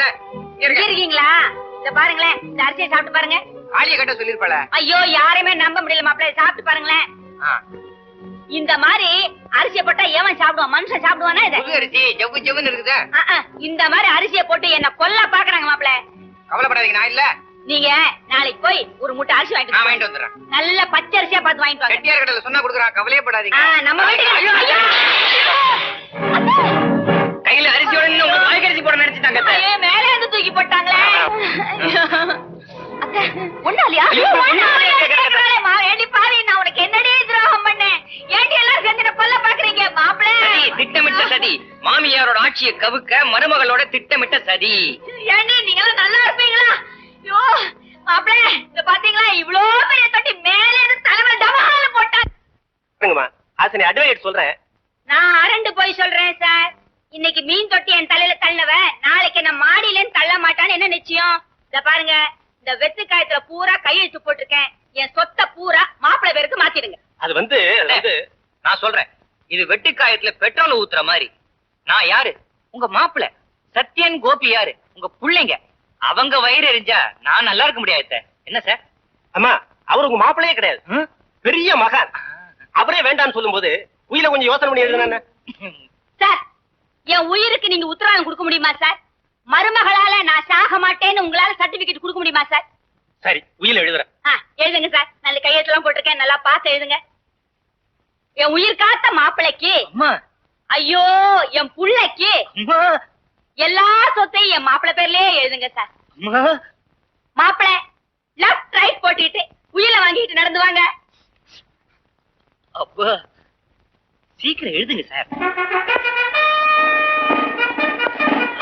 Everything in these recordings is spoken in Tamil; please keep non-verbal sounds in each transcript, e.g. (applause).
வந்தேன் இங்க இருக்க. இருக்கீங்களா? இத பாருங்களேன் இந்த அரிசியை சாப்பிட்டு பாருங்க. காளிய கட்ட சொல்லிருப்பாள ஐயோ யாரையுமே நம்ப முடியல மாப்பிள்ளை. சாப்பிட்டு பாருங்களேன். இந்த மாதிரி அரிசியை போட்டா எவன் சாப்பிடுவான்? மனுஷன் சாப்பிடுவானா இத? அரிசி ஜவ்வு ஜவ்வுன்னு இருக்குது. ஆ, ஆ, இந்த மாதிரி அரிசியை போட்டு என்ன கொல்ல பாக்குறாங்க மாப்பிள்ளை. கவலைப்படாதீங்க நான் இல்ல. நீங்க நாளைக்கு போய் ஒரு மூட்டை அரிசி வாங்கிட்டு. வாங்கிட்டு வந்துடுறேன். நல்ல பச்சை அரிசியா பார்த்து வாங்கிட்டு வாங்க. செட்டியார் கடையில சொன்னா கொடுக்குறான் கவலையே படாதீங்க ஆ, நம்ம வீட்டுக்கு! கையில அரிசியோட நின்னு உங்களுக்கு வாய்க்கரிசி போட நினைச்சிட்டாங்க தூக்கி போட்டாங்களே ஐயோ. அத்தை, ஒண்ணாலியா? ஐயோ, ஒண்ணாலியா ஒண்ணாலியா கேக்குறாளே, மா, ஏண்டி பாவி, நான் உனக்கு என்னடி துரோகம் பண்ணேன்? ஏண்டி எல்லாரும் சேர்ந்து என்னை கொல்ல பாக்குறீங்க, மாப்பிளை? சதி திட்டமிட்ட சதி மாமியாரோட ஆட்சியை கவுக்க மருமகளோட திட்டமிட்ட சதி ஏண்டி, நீங்கெல்லாம் நல்லா இருப்பீங்களா? ஐயோ, மாப்பிளை, இங்க பாத்தீங்களா, இவ்ளோ பெரிய தொட்டி மேலே இருந்து ஆசனி அட்வொகேட் சொல்றேன் நான் அரண்டு போய் சொல்றேன் சார் இன்னைக்கு மீன் தொட்டி என் தலையில தள்ளவ. நாளைக்கு என்ன மாடியில தள்ள மாட்டான்னு என்ன நிச்சயம்? இத பாருங்க. இந்த வெத்து காயத்துல பூரா கையெழுத்து போட்டிருக்கேன். என் சொத்த பூரா மாப்பிள்ளை பேருக்கு மாத்திடுங்க. அது வந்து நான் சொல்றேன். இது வெட்டிக்காயத்துல பெட்ரோல் ஊத்துற மாதிரி. நான் யாரு? உங்க மாப்பிள சத்யன் கோபி யாரு? உங்க புள்ளைங்க. அவங்க வயிறு எரிஞ்சா நான் நல்லா இருக்க முடியாது. என்ன சார்? அம்மா அவர் உங்க மாப்பிளையே கிடையாது. பெரிய மகான். அவரே வேண்டாம்னு சொல்லும்போது உயில கொஞ்சம் யோசனை பண்ணி எழுதுனா (laughs) நீங்க உத்தரவாதம் கொடுக்க முடியுமா சார் மருமகளால நான் சாக மாட்டேன்னு உங்களால சர்டிபிகேட் கொடுக்க முடியுமா சார் சரி உயில எழுதுறேன். எழுதுங்க சார் நல்ல கையெழுத்துலாம் போட்டிருக்கேன். நல்லா பார்த்து எழுதுங்க. என் உயிர் காத்த மாப்பிள்ளைக்கு அம்மா. ஐயோ என் புள்ளைக்கு எல்லா சொத்தையும் என் மாப்பிள்ளை பேர்லயே எழுதுங்க சார் மாப்பிள்ளை லெஃப்ட் ரைட் போட்டுட்டு உயில வாங்கிட்டு நடந்து வாங்க. அப்பா சீக்கிரம் எழுதுங்க சார்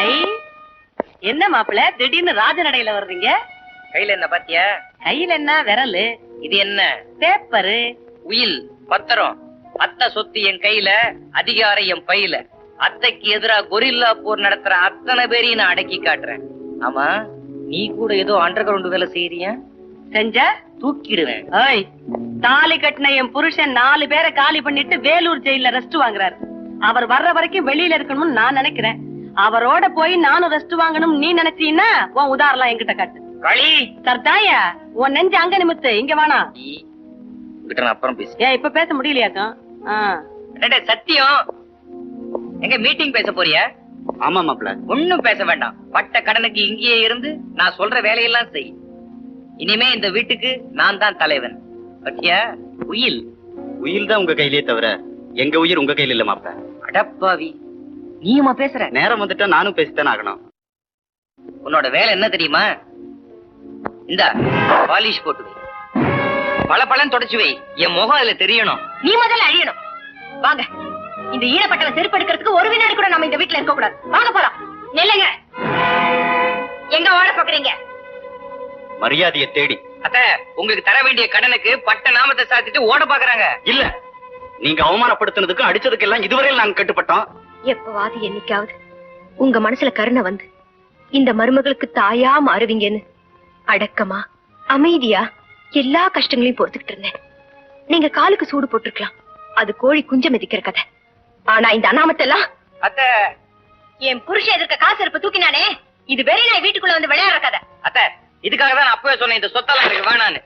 ஐ என்ன மாப்பிள திடீர்னு ராஜநடையில வர்றீங்க? கையில என்ன பாத்தியா? கையில என்ன? விரலு. இது என்ன? பேப்பரு. உயில் பத்திரம். அத்தை சொத்து என் கையில அதிகாரம் என் பையில. அத்தைக்கு எதிரா கொரில்லா போர் நடத்துற அத்தனை பேரையும் நான் அடக்கி காட்டுறேன். ஆமா நீ கூட ஏதோ அண்டர் கிரவுண்ட் வேலை செய்யறியா? செஞ்ச? தூக்கிடுவேன். ஐய் தாலி கட்டின என் புருஷன் நாலு பேரை காலி பண்ணிட்டு வேலூர் ஜெயில ரெஸ்ட் வாங்குறாரு. அவர் வர்ற வரைக்கும் வெளியில இருக்கணும்னு நான் நினைக்கிறேன். அவரோட போய் நானும் ரெஸ்ட் வாங்கணும். நீ நினைச்சீன்னா உன் உதாரணம் என்கிட்ட காட்டு. களி! சர்தாயா உன் நெஞ்சு அங்க நிமித்து. இங்க உங்ககிட்ட நான் அப்புறம் பேசு ஏன் இப்ப பேச முடியலையாக்கும்? சத்தியம்? எங்க மீட்டிங் பேச போறியா? ஆமா மாப்பிள ஒண்ணும் பேச வேண்டாம். பட்ட கடனுக்கு இங்கேயே இருந்து நான் சொல்ற வேலையெல்லாம் செய். இனிமே இந்த வீட்டுக்கு நான் தான் தலைவன். பத்தியா? உயில். உயில் தான் உங்க கையிலே தவிர எங்க உயிர் உங்க கையில இல்ல மாப்பிள அடப்பாவி. நீயுமா பேசுற? நேரம் வந்துட்டா நானும் பேசித்தானே ஆகணும். உன்னோட வேலை என்ன தெரியுமா? இந்த பாலிஷ் போட்டு வை. பல பலன் தொடச்சு வை. என் முகம் அதுல தெரியணும். நீ முதல்ல அழியணும். வாங்க. இந்த ஈனப்பட்டவன் செருப்பு எடுக்கிறதுக்கு ஒரு வினாடி கூட நம்ம இந்த வீட்டுல இருக்க கூடாது வாங்க போலாம். நில்லுங்க. எங்க ஓட பாக்குறீங்க? மரியாதையை தேடி. அத்த உங்களுக்கு தர வேண்டிய கடனுக்கு பட்ட நாமத்தை சாத்திட்டு ஓட பாக்குறாங்க. இல்ல. நீங்க அவமானப்படுத்தினதுக்கும் அடிச்சதுக்கு எல்லாம் இதுவரையில் நாங்க கட்டுப்பட்டோம். எப்பவாது என்னைக்காவது உங்க மனசுல கருணை வந்து இந்த மருமகளுக்கு தாயா மாறுவீங்கன்னு அடக்கமா அமைதியா எல்லா கஷ்டங்களையும் பொறுத்துக்கிட்டு இருந்தேன். நீங்க காலுக்கு சூடு போட்டிருக்கலாம். அது கோழி குஞ்ச மிதிக்கிற கதை. ஆனா இந்த அனாமத்தெல்லாம் அத்த. என் புருஷன் எதிர்க்க காசு இருப்பு தூக்கினானே இது வெறி நாய் வீட்டுக்குள்ள வந்து விளையாடுற கதை. அத்த இதுக்காக தான் அப்பவே சொன்னேன் இந்த சொத்தெல்லாம் எனக்கு வேணான்னு.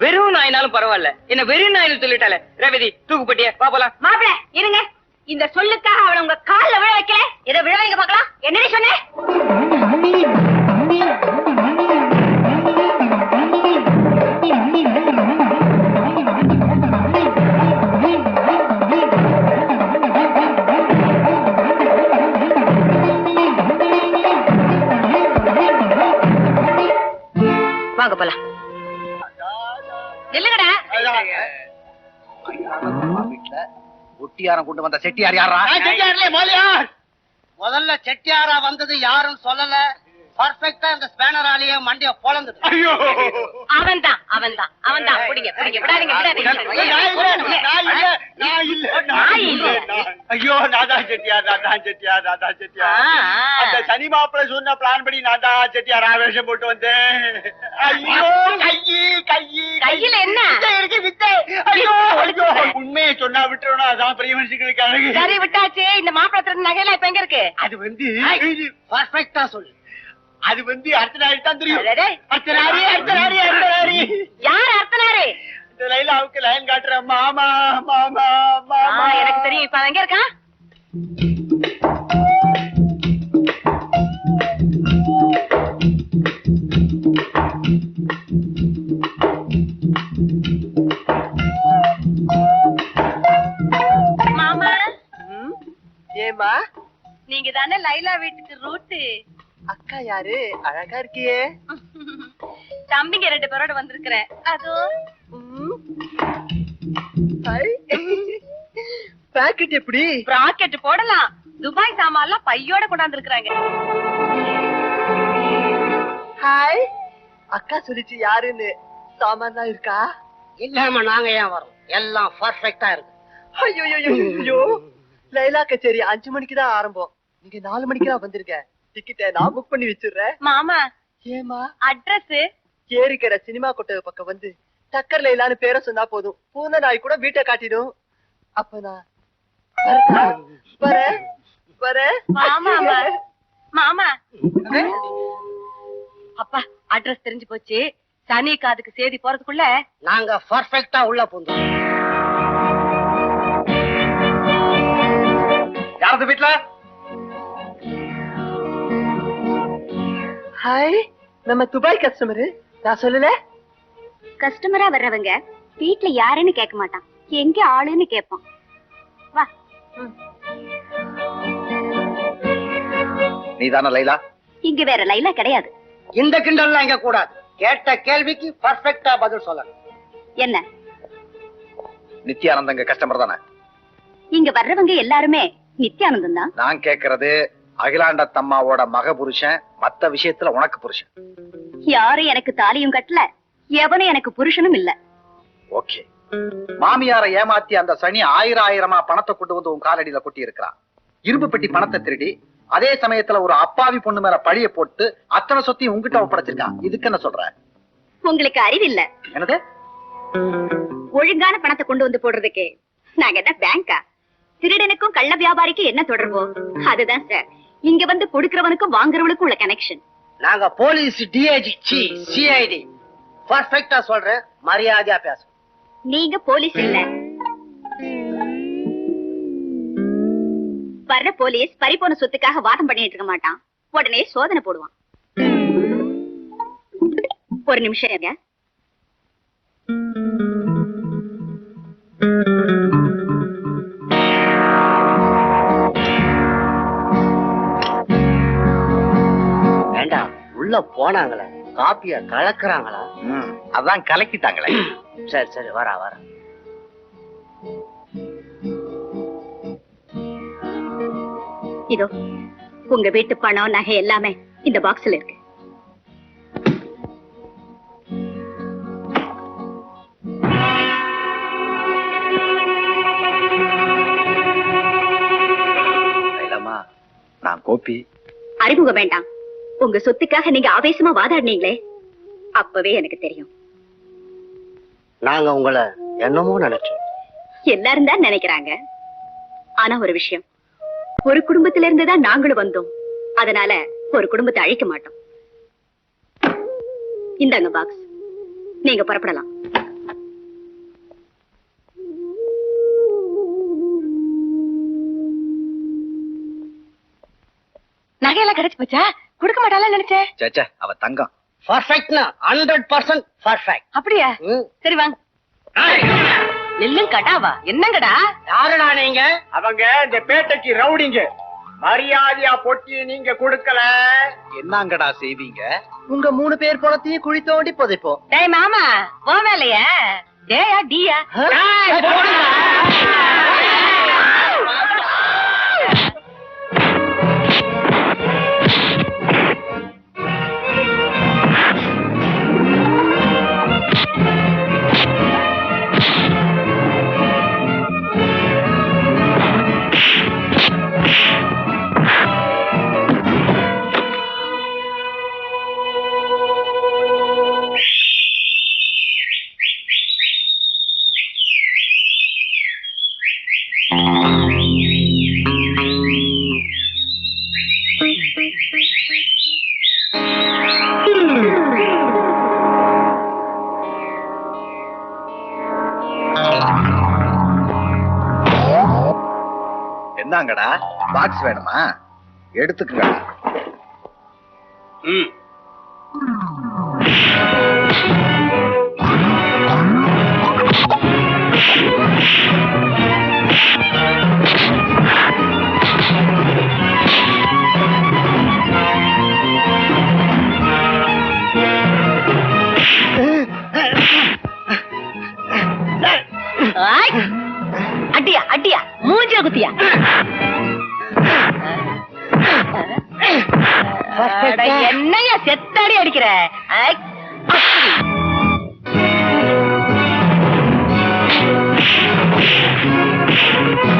வெறும் நாயினாலும் பரவாயில்ல. என்ன வெறும் நாயின்னு சொல்லிட்டால ரேவதி தூக்குப்பட்டிய பாப்பலாம் மாப்பிள இருங்க. இந்த சொல்லுக்காக அவளை உங்க கால்ல விழ வைக்கல? எதை விழ வைக்க பார்க்கலாம். என்னடி சொன்னேன் ஒட்டியாரம் கொண்டு வந்த செட்டியார் யாரா செட்டியார்லே முதல்ல செட்டியாரா வந்தது யாரும் சொல்லல. பர்ஃபெக்டா இந்த ஸ்பேனராலேயே மண்டிய பொழந்துது ஐயோ. அவன் தான் அவன் தான் அவன் தான் பிடிங்க பிடிங்க. விடாதீங்க விடாதீங்க. ஐயோ செட்டியார் நான் தான் செட்டியார் நான் தான் செட்டியார் அந்த சனி மாப்பிள சொன்ன பிளான் படி நான் தான் செட்டியார் ஆவேசம் போட்டு வந்தேன். ஐயோ கையி கையி கையில என்ன? இருக்கு வித்தை. ஐயோ ஐயோ. உண்மையை சொன்னா விட்டுறணும் அதான் பெரிய மனுஷங்களுக்கு அழகு. சரி விட்டாச்சு. இந்த மாப்பிள திருட்டு நகையில இப்ப எங்க இருக்கு? அது வந்து பர்ஃபெக்டா சொல்லு. அது வந்து அர்த்தநாரி தான் தெரியும். அர்த்தநாரி அர்த்தநாரி அர்த்தநாரி யார் அர்த்தனாரு இந்த லைலாவுக்கு லைன் காட்டுற மாமா மாமா மாமா. எனக்கு தெரியும். இப்ப எங்க இருக்கான் மாமா. ஏமா நீங்க தானே லைலா வீட்டுக்கு ரூட்டு அக்கா யாரு? அழகா இருக்கியே. தம்பிங்க ரெண்டு பேரோட வந்திருக்கிறேன். அதோ. பாக்கெட் எப்படி? ராக்கெட் போடலாம். துபாய் சாமான்லாம் பையோட கொண்டாந்து இருக்கிறாங்க ஹாய் அக்கா சொல்லிச்சு யாருன்னு. சாமான் இருக்கா? இல்லாம நாங்க ஏன் வரோம் எல்லாம் பர்ஃபெக்டா இருக்கு. ஐயோ ஐயோ. லைலா கச்சேரி அஞ்சு மணிக்கு தான் ஆரம்பம். நீங்க நாலு மணிக்கு தான் வந்திருக்க. டிக்கெட்டை நான் புக் பண்ணி வச்சிடுறேன். மாமா ஏமா அட்ரஸ் ஏரிக்கரை சினிமா கொட்டை பக்கம் வந்து டக்கர் லைலான்னு பேரை சொன்னா போதும். பூந்த நாய் கூட வீட்டை காட்டிடும். அப்ப நான்? வரேன். வரேன். மாமா மாமா. அப்பா அட்ரஸ் தெரிஞ்சு போச்சு. சனி காதுக்கு சேதி போறதுக்குள்ள நாங்க பர்ஃபெக்டா உள்ள பூந்தோம் யாரது வீட்டுல ஹாய் நம்ம துபாய் கஸ்டமரு. நான் சொல்லல? கஸ்டமரா வர்றவங்க வீட்ல யாருன்னு கேட்க மாட்டான். எங்க ஆளுன்னு கேட்பான். வா. நீதான லைலா? இங்க வேற லைலா கிடையாது. இந்த கிண்டல்லாம் இங்க கூடாது. கேட்ட கேள்விக்கு பர்ஃபெக்டா பதில் சொல்லணும். என்ன? நித்யானந்தங்க கஸ்டமர் தானே? இங்க வர்றவங்க எல்லாருமே நித்யானந்தம் தான். நான் கேக்குறது அகிலாண்ட தம்மாவோட மக புருஷன் மத்த விஷயத்துல உனக்கு புருஷன். யாரும் எனக்கு தாலியும் கட்டல எவனும் எனக்கு புருஷனும் இல்ல. ஓகே. மாமியாரை ஏமாத்தி அந்த சனி ஆயிரம் ஆயிரமா பணத்தை கொண்டு வந்து உன் காலடியில கொட்டி இருக்கிறான் இரும்பு பெட்டி பணத்தை திருடி அதே சமயத்துல ஒரு அப்பாவி பொண்ணு மேல பழிய போட்டு அத்தனை சொத்தையும் உங்ககிட்ட ஒப்படைச்சிருக்கான். இதுக்கு என்ன சொல்ற? உங்களுக்கு அறிவில்ல. என்னது? ஒழுங்கான பணத்தை கொண்டு வந்து போடுறதுக்கு. நாங்க என்ன பேங்கா திருடனுக்கும் கள்ள வியாபாரிக்கும் என்ன தொடர்போ? அதுதான் சார். இங்க வந்து கொடுக்கறவனுக்கும் வாங்குறவனுக்கும் உள்ள கனெக்ஷன் நாங்க போலீஸ் டிஐஜி சி சிஐடி பர்ஃபெக்டா சொல்றேன். மரியாதையா பேச நீங்க போலீஸ் இல்ல. வர்ற போலீஸ் பறிபோன சொத்துக்காக வாதம் பண்ணிட்டு இருக்க மாட்டான். உடனே சோதனை போடுவான். ஒரு நிமிஷம் இருங்க உள்ள போனாங்களே காப்பிய கலக்குறாங்களா? அதான் கலக்கிட்டாங்களே. (clears throat) சரி சரி வரா வர. இதோ உங்க வீட்டு பணம் நகை எல்லாமே இந்த பாக்ஸ்ல இருக்கு. நான் கோபி. அறிமுகம் வேண்டாம். உங்க சொத்துக்காக நீங்க ஆவேசமா வாதாடினீங்களே அப்பவே எனக்கு தெரியும். நாங்க உங்களை என்னமோ நினைச்சோம். எல்லாரும் தான் நினைக்கிறாங்க. ஆனா ஒரு விஷயம் ஒரு குடும்பத்தில இருந்து தான் நாங்களும் வந்தோம். அதனால ஒரு குடும்பத்தை அழிக்க மாட்டோம். இந்தாங்க பாக்ஸ் நீங்க புறப்படலாம். நகையெல்லாம் கிடைச்சு போச்சா? கொடுக்க மாட்டாளா நினைச்சேன் சேச்சே அவ தங்கம். பர்ஃபெக்ட்னா ஹண்ட்ரட் பர்சன்ட் பர்ஃபெக்ட் அப்படியா? சரி வாங்க. இல்லங்கடாவா என்னங்கடா? யாருடா நீங்க? அவங்க இந்த பேட்டைக்கு ரவுடிங்க. மரியாதையா பொட்டி நீங்க கொடுக்கல. என்னங்கடா செய்வீங்க? உங்க மூணு பேர் பணத்தையும் குழி தோண்டி புதைப்போம். டேய் மாமா போ வேலையா டேயா டியா? என்னங்கடா? பாக்ஸ் வேணுமா? எடுத்துக்கடா ம். என்னையா செத்தாடி அடிக்கிற Thank you.